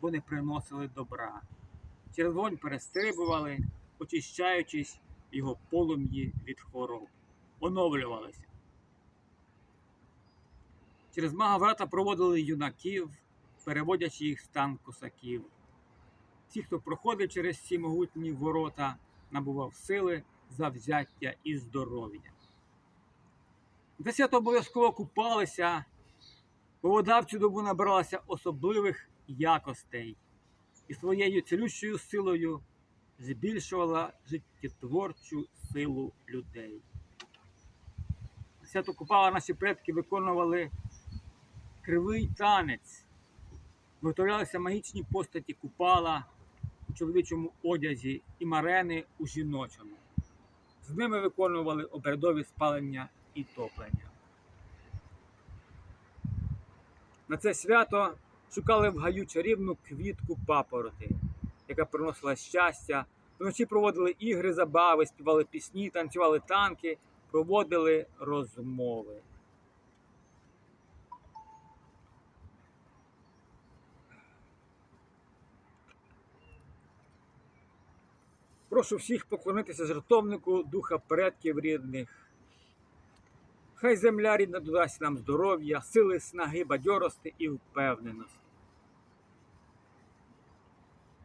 бо не приносили добра. Через вогонь перестрибували, очищаючись його полум'ї від хвороб, оновлювалися. Через магаврата проводили юнаків, переводячи їх в стан косаків. Ті, хто проходив через ці могутні ворота, набував сили, завзяття і здоров'я. До свято обов'язково купалися, вода в цю добу набиралася особливих якостей і своєю цілющою силою збільшувала життєтворчу силу людей. Свято Купала наші предки виконували кривий танець, виготовлялися магічні постаті Купала у чоловічому одязі і марени у жіночому. З ними виконували обрядові спалення і топлення. На це свято шукали в гаю чарівну квітку папороти, яка приносила щастя. Вночі проводили ігри, забави, співали пісні, танцювали танки, проводили розмови. Прошу всіх поклонитися жертовнику духа предків рідних. Хай земля рідна додасть нам здоров'я, сили, снаги, бадьорости і впевненості.